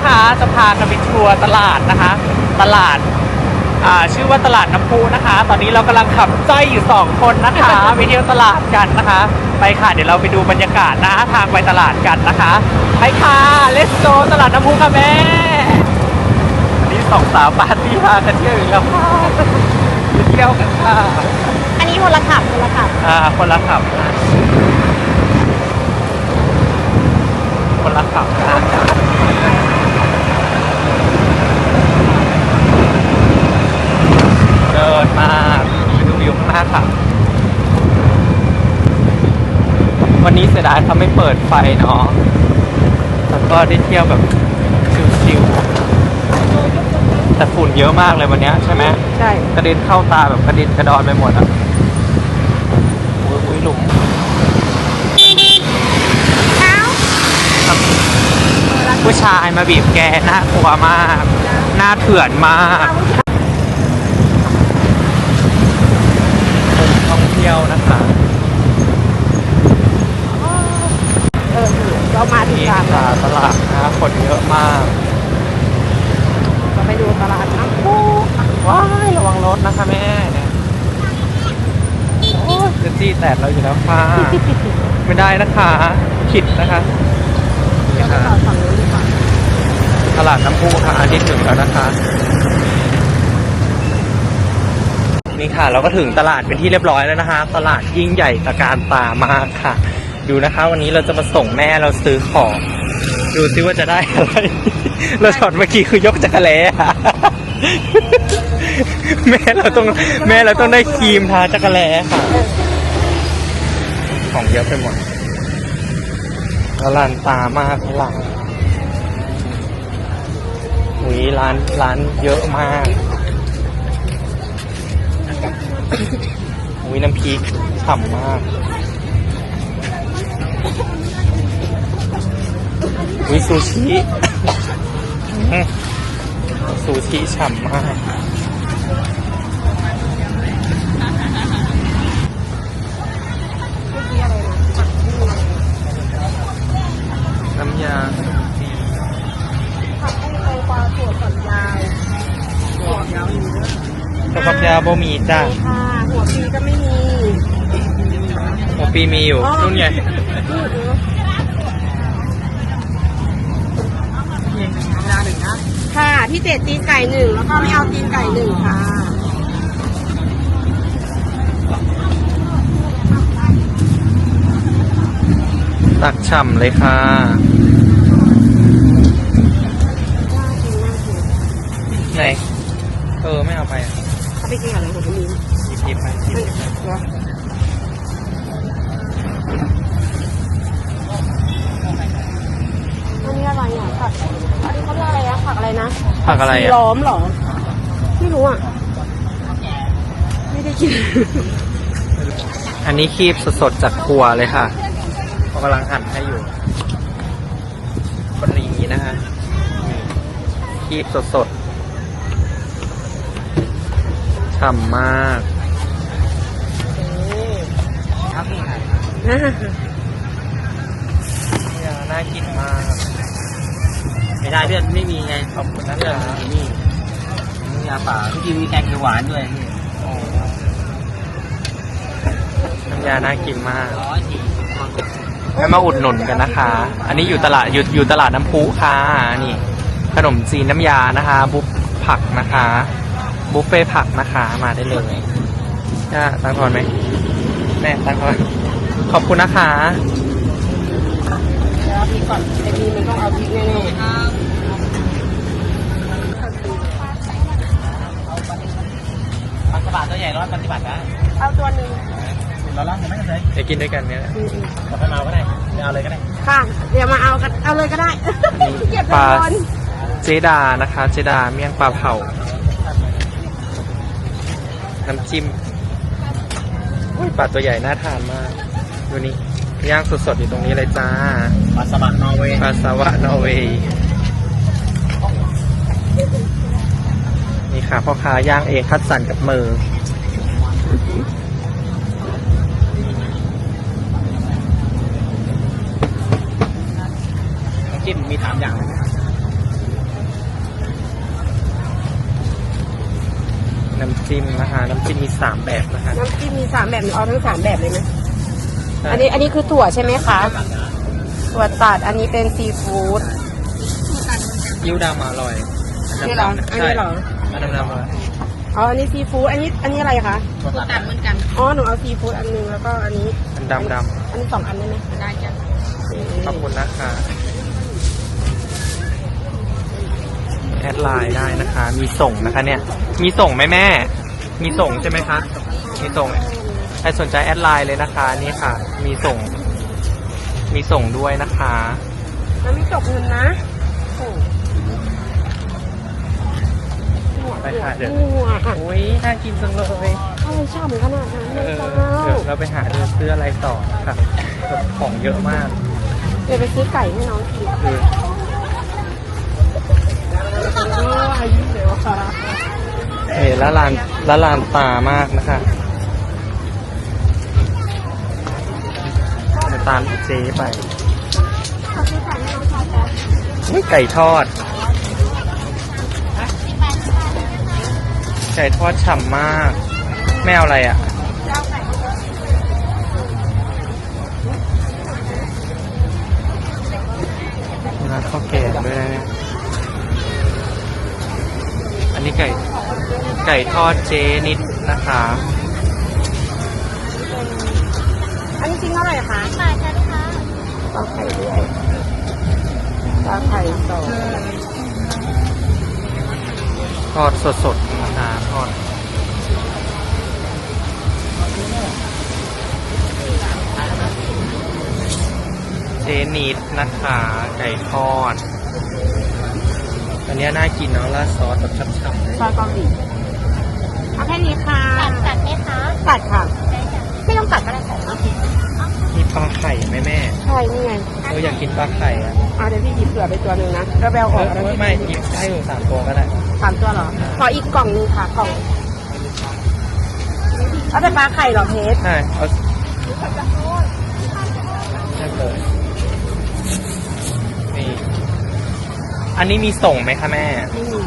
นะคะจะพากันไปทัวร์ตลาดนะคะ ตลาดอ่าชื่อว่าตลาดน้ำพุนะคะ ตอนนี้เรากำลังขับจ้อยอยู่สองคนนะคะไปเที่ยวตลาดกันนะคะ ไปค่ะเดี๋ยวเราไปดูบรรยากาศนะทางไปตลาดกันนะคะไปค่ะ let's go ตลาดน้ำพุค่ะแม่วันนี้สองสาวปาร์ตี้พากันเที่ยวอีกแล้วค่ะไปเที่ยวกันค่ะอันนี้คนละขับคนละขับอ่าคนละขับนะคนละขับนะเดินมากไปดูวิวข้างหน้าค่ะ วันนี้เสียดายเขาไม่เปิดไฟเนาะแล้วก็ได้เที่ยวแบบชิวๆแต่ฝุ่นเยอะมากเลยวันเนี้ยใช่ไหมใช่กระเด็นเข้าตาแบบกระเด็นกระดอนไปหมดอะโอ้ยอุ๊ยหลุมเอ้าผู้ชายมาบีบแกน่ากลัวมากหน้าเถื่อนมาก เที่ยวนะคะเออเรามาถึงนี่ตลาดค่ะตลาดนะคนเยอะมากเราไปดูตลาดน้ำพุว้ายระวังรถนะคะแม่เนี่ยโอ้ยจะจี้แตกเราอยู่แล้วค่ะไม่ได้นะคะขิดนะคะนี่เราไปค่ะต่อฝั่งนู้นดีกว่าตลาดน้ำพุค่ะอันที่ถึงแล้วนะคะ นี่ค่ะ เราก็ถึงตลาดเป็นที่เรียบร้อยแล้วนะคะ ตลาดยิ่งใหญ่ตะการตามากค่ะ ดูนะคะ วันนี้เราจะมาส่งแม่เราซื้อของ ดูซิว่าจะได้อะไร เราช็อตเมื่อกี้คือยกจักรแล้แม่เราต้องแม่เราต้องได้ครีมทาจักรแล้ค่ะ ของเยอะไปหมดตลานตามากหลังหุยร้านร้านเยอะมาก หุยน้ำพริกฉ่ำมากหุยซูชิอื้อซูชิฉ่ำมากน้ำยาผักให้ไปปลาถั่วฝักยาวหัวยาวอยู่ด้วยกระเพาะยาบะหมี่จ้า ค่ะ หัวปีก็ไม่มี หัว ปีมีอยู่นู่นไงค่ะพิเศษตีนไก่หนึ่งแล้วก็ไม่เอาตีนไก่หนึ่งค่ะตักฉ่ำเลยค่ะ ไหน เออ ไม่เอาไปอะ เขาไปกินกับอะไรของคุณมิ้น หยิบหยิบไปหยิบหยิบไป เหรออันนี้อะไรอะผักอันนี้เขาเรียกอะไรนะผักอะไรนะ ผัก อะไรชีอะล้อมเหรอ ไม่รู้อะ ไม่ได้กิน อันนี้คีบสดๆจากครัวเลยค่ะเขากำลังหั่นให้อยู่คนนี้นะฮะนี่คีบสดๆฉ่ำมากครับนี่น่ากินมาก ไม่ได้เพื่อนไม่มีไงขอบคุณนะเพื่อนคะนี่น้ำยาป่าที่จริงมีแกงเขียวหวานด้วยนี่น้ำยาน่ากินมากร้อยสี่ให้มาอุดหนุนกันนะคะ อันนี้อยู่ตลาดอยู่อยู่ตลาดน้ำพุค่ะนี่ ขนมจีนน้ำยานะคะ บุฟผักนะคะ บุฟเฟ่ผักนะคะมาได้เลยจ้าตั้งทอนไหมแม่ตั้งทอนขอบคุณนะคะเดี๋ยวเอา พริกก่อนไอ้นี่มันต้องเอาพริกแน่ปลากระบาดตัวใหญ่ร้อยปฏิบัตินะๆเอาตัวหนึ่งเราล่างยังไม่กันเลยจะกินด้วยกันเนี่ยอืมขอให้มาก็ได้ไม่เอาเลยก็ได้ๆค่ะ เดี๋ยวมาเอากันเอาเลยก็ได้เก็บปไปลาก่อนเจดานะคะ เจดาเมี่ยงปลาเผา น้ำจิ้มอุ้ยปลาตัวใหญ่น่าทานมาก ดูนี่ ย่างสดๆอยู่ตรงนี้เลยจ้าปลาสบัดนอร์เวย์ปลาสวะนอร์เวย์นี่ค่ะพ่อค้าย่างเองคัดสรรกับมือสามอย่างเลยนะน้ำจิ้มนะคะน้ำจิ้มมีสามแบบนะคะน้ำจิ้มมีสามแบบหนูเอาทั้งสามแบบเลยไหมใช่ อันนี้อันนี้คือถั่วใช่ไหมคะ ถั่วตัด อันนี้เป็นซีฟู้ดยิ้วดำอร่อยนี่เหรออันนี้เหรออันดำดำอร่อยอ๋อ อันนี้ซีฟู้ด อันนี้ อันนี้อะไรคะตัวตัดเหมือนกัน อ๋อ หนูเอาซีฟู้ดอันหนึงแล้วก็อันนี้ อันดำดอันนี้สองอันได้ไหมได้จ้ะำขอบคุณนะคะแอดไลน์ได้นะคะ มีส่งนะคะเนี่ย มีส่งไหมแม่ มีส่งใช่ไหมคะ มีส่ง ใครสนใจแอดไลน์เลยนะคะ นี่ค่ะ มีส่ง มีส่งด้วยนะคะ แล้วไม่จบเงินนะโอ้ไปค่ะเดี๋ยว หัวอะโอ้ยน่ากินจังเลยอะไรช่ำขนาดนั้นเอเลยอเจ้าเดี๋ยวเราไปหาเดินซื้ออะไรต่อค่ะแบบของเยอะมากเดี๋ยวไปซื้อไก่ให้น้องกินคือโอ้อายุเดี๋ยวค่ะเอ๋ละลานละลานตามากนะคะ ตามเจ๊ไปนี่ไก่ทอด ไก่ทอดฉ่ำมาก แม่เอาอะไรอะ ร้านข้าวแกงด้วยนะเนี่ยอันนี้ไก่ ไก่ทอดเจนิดนะคะ อันนี้จริงเท่าไหร่คะบาทจ้ะลูกค้าปลาไข่ด้วยปลาไข่สองทอดสดๆนะคะทอดเจนิดนะคะไก่ทอด อันเนี้ยน่ากินเนาะราดซอสแบบช่ำๆเลยปลาเกาหลีเอาแค่นี้ค่ะตัดตัดไหมคะตัดค่ะได้จ้ะไม่ต้องตัดก็ได้ค่ะโอเคมี ปลาไข่ไหมแม่ใช่นี่ไงเอออยากกินปลาไข่อะอ่าเดี๋ยวพี่หยิบเผื่อไปตัวหนึ่งนะแล้วแบลเออออกแล้วไม่พี่ไม่หยิบให้หนูสามตัวก็ได้สามตัวเหรอ ขออีกกล่องหนึงค่ะกล่อง เอาแต่ปลาไข่เหรอเพชรใช่เอาได้เลยนี่อันนี้มีส่งไหมคะแม่ไม่มี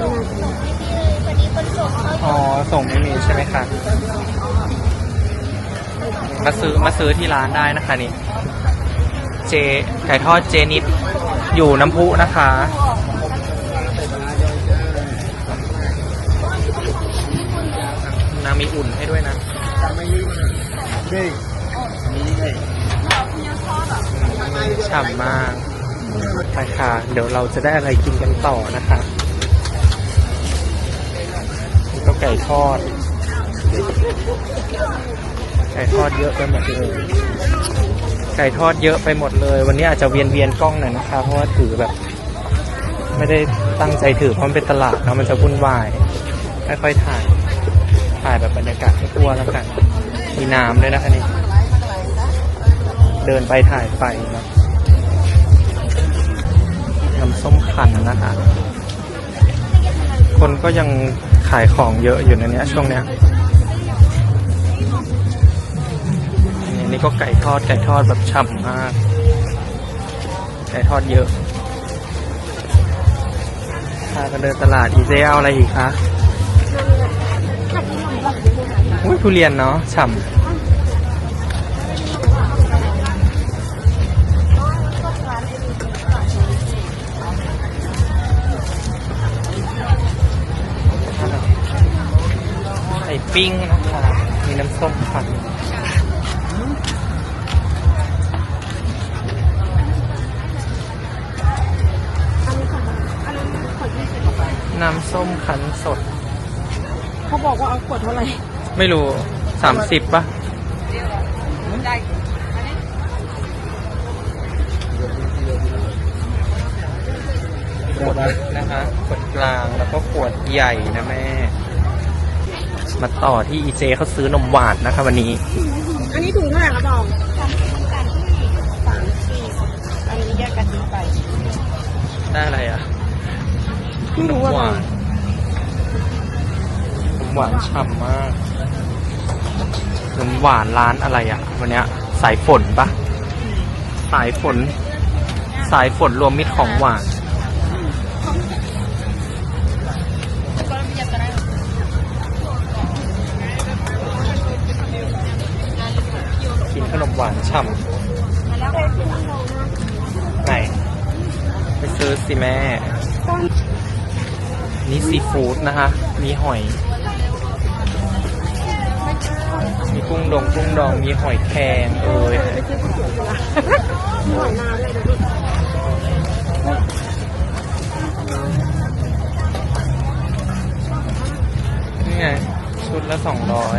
ส่งส่งให้พี่เลยพอดีคนส่งเขาอ๋อ ส่งไม่มีใช่ไหมคะ มาซื้อมาซื้อที่ร้านได้นะคะนี่ เจไก่ทอดเจนิดอยู่น้ำพุนะคะ น้ำมีอุ่นให้ด้วยนะฉ่ำมากไปค่ะ เดี๋ยวเราจะได้อะไรกินกันต่อนะคะก็ไก่ทอด ไก่ทอดเยอะไปหมดเลย ไก่ทอดเยอะไปหมดเลย วันนี้อาจจะเวียนเวียนกล้องหน่อยนะคะ เพราะว่าถือแบบ ไม่ได้ตั้งใจถือเพราะมันเป็นตลาดเนาะมันจะวุ่นวายค่อยๆถ่าย ถ่ายแบบบรรยากาศให้ทั่วแล้วกัน มีน้ำด้วยนะคะนี่ เดินไปถ่ายไปนะน้ำส้มคั้นนะคะ คนก็ยังขายของเยอะอยู่ในเนี้ยช่วงเนี้ย นี้ก็ไก่ทอดไก่ทอดแบบฉ่ำมาก ไก่ทอดเยอะพากันเดินตลาดอีเจเอาอะไรอีกคะอุ้ยทุเรียนเนาะฉ่ำ ไม่รู้สามสิบปะขวดนะคะขวดกลางแล้วก็ขวดใหญ่นะแม่ มาต่อที่อีเจเขาซื้อนมหวานนะคะ วันนี้ อันนี้ถุงเท่าไหร่คะบองสามสี่อันนี้แยกกันทิ้งไป ได้อะไรอะไม่นรู้มว่าหวานนมหวานฉ่ำมาก นมหวานร้านอะไรอะ วันเนี้ย สายฝนปะสายฝน สายฝนรวมมิตรของหวาน กินขนมหวานฉ่ำไหน ไปซื้อสิแม่ นี่ซีฟู้ดนะคะ มีหอย มีกุ้งดองกุ้งดองมีหอยแครงเอ้ยหอยนาเลยดูดินี่ไงชุดละสองร้อย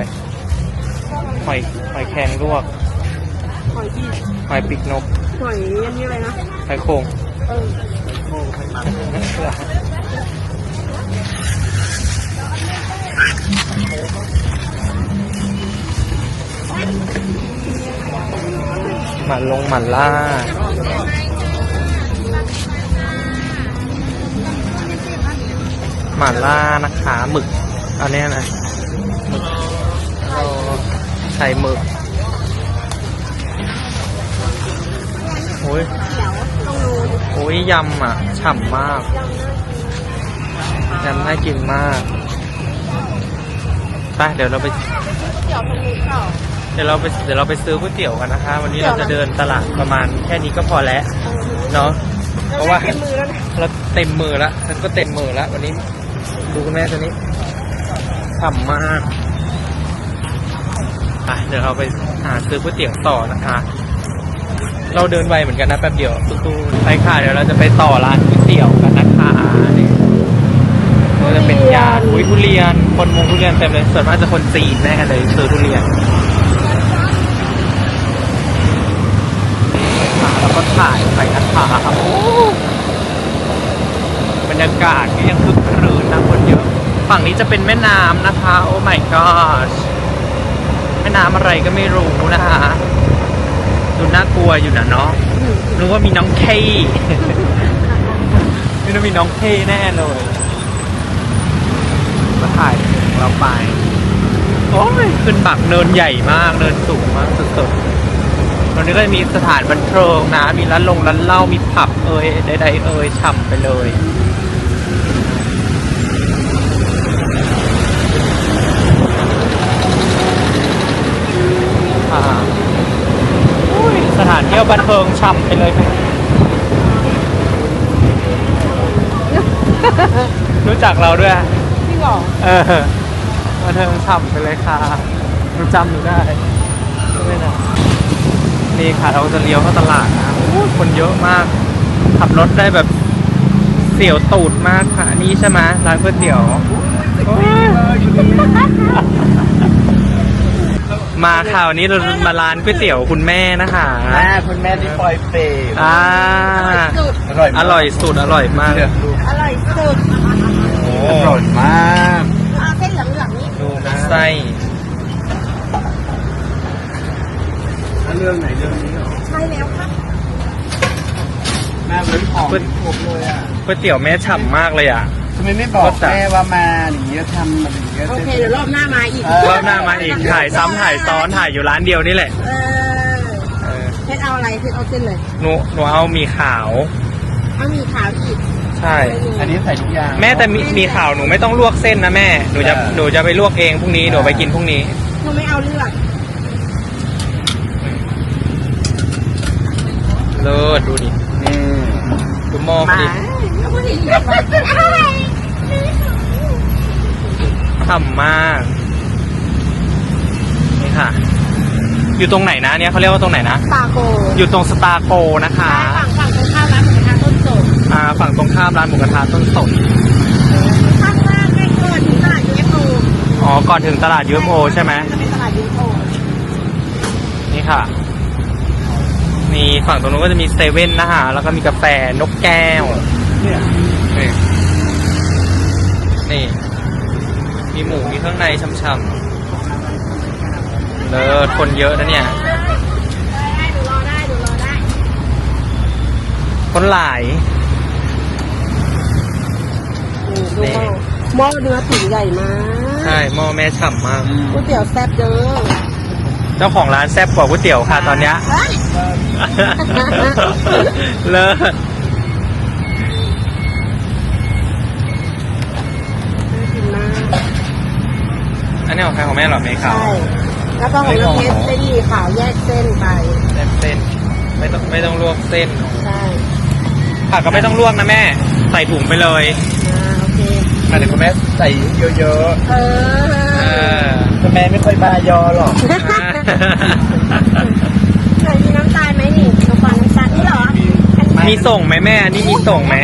หอยหอยแครงลวก หอยที่หอยปีกนก หอยอันนี้อะไรนะ หอยโข่งเออหมัน หมันลงหมันล่า หมาล่านะคะหมึกอันนี้นะหมึกเราใช้หมึกโอ้ยต้องรู้โอ้ยยำอะฉ่ำมากยำน่ากินมากไปเดี๋ยวเราไปเดี๋ยวมันมีเปล่า ดี๋ยวเราไปเดี๋ยวเราไปซื้อก๋วยเตี๋ยวกันนะคะ วันนี้เราจะเดินตลาดประมาณแค่นี้ก็พอแล้วเนาะเพราะว่าเต็มมือแล้วนะเราเต็มมือแล้วฉันก็เต็มมือแล้ววันนี้ดูคุณแม่ตัวนี้ฉ่ำมากอะเดี๋ยวเราไปหาซื้อก๋วยเตี๋ยวต่อนะคะ เราเดินไวเหมือนกันนะแป๊บเดียวตู้ๆไปค่ะเดี๋ยวเราจะไปต่อร้านก๋วยเตี๋ยวกันนะคะนี่ก็จะเป็นยาอุ้ยทุเรียนคนมุงทุเรียนเต็มเลยส่วนมากจะคนจีนแน่เลยซื้อทุเรียนค่ะ แล้วก็ถ่ายไปนะคะโอ้บรรยากาศก็ยังคึกครื้นนะคนเยอะ ฝั่งนี้จะเป็นแม่น้ำนะคะ โอ้ my god แม่น้ำอะไรก็ไม่รู้นะคะดูน่ากลัวอยู่นะเนาะนึกว่ามีน้องเคนึกว่ามีน้องเคแน่เลยมาถ่ายของเราไป โอ้ยขึ้นบักเนินใหญ่มาก เนินสูงมากสุดๆ ตรงนี้ก็จะมีสถานบันเทิงนะ มีร้านลงร้านเหล้ามีผับเอ่ยใดๆเอ่ยฉ่ำไปเลยอ่าอุ้ยสถานเที่ยวบันเทิงฉ่ำไปเลยไหมรู้จักเราด้วยพี่หรอเออบันเทิงฉ่ำไปเลยค่ะหนูจำหนูได้ไม่นะ นี่ค่ะเราจะเลี้ยวเข้าตลาดนะโอ้ยคนเยอะมาก ขับรถได้แบบเสียวตูดมากค่ะ นี่ใช่ไหมร้านก๋วยเตี๋ยวโอ้ยมาข่าวนี้เรามาร้านก๋วยเตี๋ยวคุณแม่นะคะแม่คุณแม่ที่ปล่อยเฟรมอ่าสุดอร่อยอร่อยสุดอร่อยมากเลือกดูอร่อยสุดโอ้อร่อยมากเอาเส้นเหลืองๆนี่ดูไส้ แล้วเรื่องไหนเรื่องนี้เหรอใช่แล้วครับแม่เป็นของผมเลยอะก๋วยเตี๋ยวแม่ฉ่ำมากเลยอะทำไมไม่บอกแม่ว่ามาอย่างเงี้ยทำมาอย่างเงี้ยโอเคเดี๋ยวรอบหน้ามาอีกรอบหน้ามาอีกถ่ายซ้ำถ่ายซ้อนถ่ายอยู่ร้านเดียวนี่แหละเออเออเพชรเอาอะไรเพชรเอาเส้นเลยหนูหนูเอามีขาวเอามีขาวอีกใช่ อันนี้ใส่ทุกอย่างแม่แต่มีมีขาวหนูไม่ต้องลวกเส้นนะแม่หนูจะหนูจะไปลวกเองพรุ่งนี้หนูไปกินพรุ่งนี้หนูไม่เอาเลือด เลิศดูดินี่ดูหม้อพอมาดิแล้วก็ดีฉ่ำมาก นี่ค่ะ อยู่ตรงไหนนะเนี่ยเขาเรียกว่าตรงไหนนะตาโกอยู่ตรงสตาร์โกนะคะฝั่งฝั่งตรงข้ามร้านหมูกระทะต้นสดอ่าฝั่งตรงข้ามร้านหมูกระทะต้นสดข้างล่างใกล้เกินถึงตลาดยูเอฟโออ๋อก่อนถึงตลาดยูโอใช่ไหมจะเป็นตลาดยูเอฟโอนี่ค่ะมี ฝั่งตรงนู้นก็จะมีเซเว่นนะคะแล้วก็มีกาแฟนกแก้ว เนี่ยนี่นี่ มีหมูมีเครื่องในช่ำๆเลิศคนเยอะนะเนี่ยได้ดูรอได้ดูรอได้คนหลาย นี่ดูหม้อหม้อเนื้อตุ๋นใหญ่มากใช่หม้อแม่ฉ่ำมากก๋วยเตี๋ยวแซ่บเด้อ เจ้าของร้านแซ่บกว่าก๋วยเตี๋ยวค่ะตอนเนี้ยเฮ้ยเลิศน่ากินมากอันนี้ของใครของแม่เหรอเมย์ขาว ใช่ แล้วก็ของน้ำเพชรจะดีขาวแยกเส้นไปเส้นเส้น ไม่ต้องไม่ต้องลวกเส้น ใช่ผักก็ไม่ต้องลวกนะแม่ ใส่ถุงไปเลยอ่าโอเคมาเดี๋ยวคุณแม่ใส่เยอะเอเอออๆคุณแม่ไม่ค่อยบายอหรอก ใส่มีน้ำตาลไหมนี่น้ำตาลน้ำตาลนี่เหรอมีส่งไหมแม่อันนี่มีส่งไหม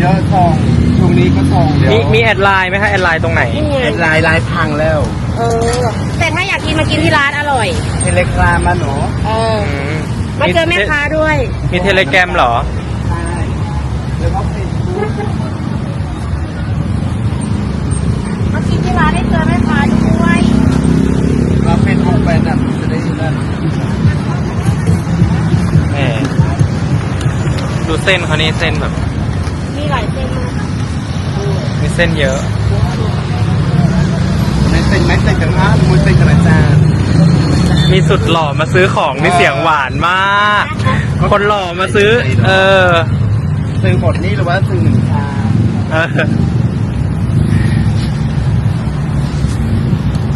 เยอะซองช่วงนี้ก็ซองเดี๋ยวมีมีแอดไลน์ไหมคะแอดไลน์ตรงไหน นี่ไงเป็นลายลายพังแล้วเออ แต่ถ้าอยากกินมากินที่ร้านอร่อย เทเลกรามาหนูเออ อืมมาเจอแม่ค้าด้วย มีเทเลแกรมเหรอ ใช่แล้วก็เฟซบุ๊ก มากินที่ร้านได้เจอแม่ค้าด้วย เราเฟซบุ๊กไปนั่นจะได้นั่น แหมดูเส้นเขานี่เส้นแบบ มีหลายเส้นมาก มีเส้นเยอะ ไม่เต็งไม่เต็งกันนะมุ้ยเต็งกันอาจารย์มีสุดหล่อมาซื้อของนี่เสียงหวานมาก คนหล่อมาซื้อ เออ ซื้อหมดนี่หรือว่าซื้อหนึ่งชามเออ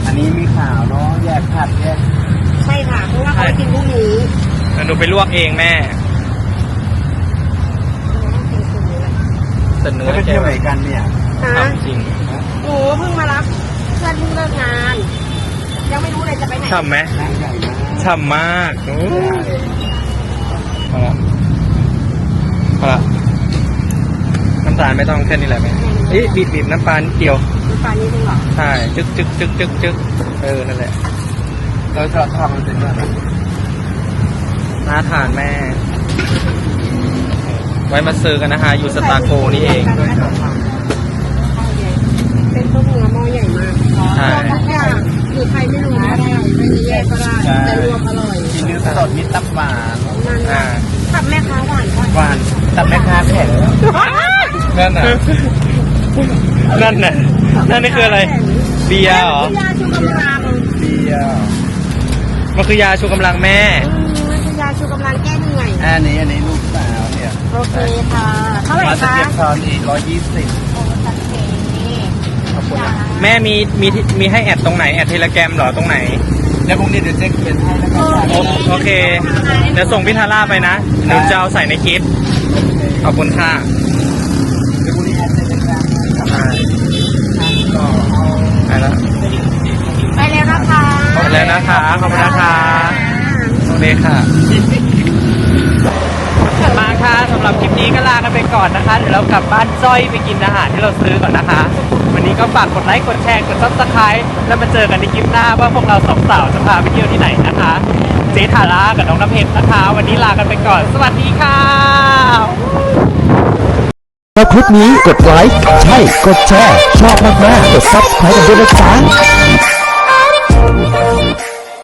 อันนี้มีข่าวเนาะแยกผัดแยก ใช่ค่ะเพราะว่าเขาไปกินพรุ่งนี้เดี๋ยวหนูไปลวกเองแม่แต่เนื้อแล้วไปแกเที่ยวไหนกันเนี่ยฮะทำจริงหนูเพิ่งมารับเพื่อนเพิ่งเลิกงาน ยังไม่รู้เลยจะไปไหนฉ่ำไหมนั่งใหญ่มากฉ่ำมากโอ้พอละพอละน้ำตาลไม่ต้องแค่นี้แหละแม่เอ๊ะบีบบีบน้ำตาลเกี่ยวน้ำปลานี่จริงเหรอ ใช่ จึ๊กจึ๊กจึ๊กจึ๊กจึ๊กเออ นั่นแหละ เราจะทำมันเป็นแบบน่าทานแม่ ไว้มาซื้อกันนะคะ อยู่สตาร์โกนี่เอง เป็นต้มเนื้อหม้อใหญ่มากใช่ ทุกอย่างคือใครไม่รู้ก็ได้ไม่มีแยกก็ได้แต่รวมอร่อยมีเนื้อสดมีตับหวานนั่นอ่าขับแม่ค้าหวานก่อนหวานตับแม่ค้าแข็งนั่นน่ะ นั่นน่ะ นั่นนี่คืออะไร เบียร์เหรอ ยาชูกำลัง เบียร์ มันคือยาชูกำลังแม่อืมมันคือยาชูกำลังแก้เหนื่อยอันนี้อันนี้ลูกสาวเนี่ยโอเคค่ะ เท่าไหร่มาสคะเก็ตซอนอีกร้อยยี่สิบโอ้สังเกตขอบคุณนะแม่มีมีที่มีให้แอดตรงไหนแอดเทเลแกรมเหรอตรงไหนแล้วพรุ่งนี้เดี๋ยวเจ๊เขียนให้แล้วก็โอโอเคเดี๋ยวส่งพี่ทาร่าไปนะเดี๋ยวจะเอาใส่ในคลิปขอบคุณค่ะ เดี๋ยวพรุ่งนี้แอดเจ๊เล็กนะ อ่า ก็เอา ไปแล้ว ไปแล้วนะคะ ไปแล้วนะคะ ขอบคุณนะคะ โอเคค่ะ มาค่ะสำหรับคลิปนี้ก็ลากันไปก่อนนะคะ เดี๋ยวเรากลับบ้านจ้อยไปกินอาหารที่เราซื้อก่อนนะคะ วันนี้ก็ฝากกดไลค์ กดแชร์ กดซับสไครต์แล้วมาเจอกันในคลิปหน้าว่าพวกเราสองสาวจะพาไปเที่ยวที่ไหนนะคะ เจทาร่ากับน้องน้ำเพชรนะคะ วันนี้ลากันไปก่อน สวัสดีค่ะชอบคลิปนี้กดไลค์ใช่ กดแชร์ ชอบมากๆกด subscribe กันด้วยนะจ๊ะ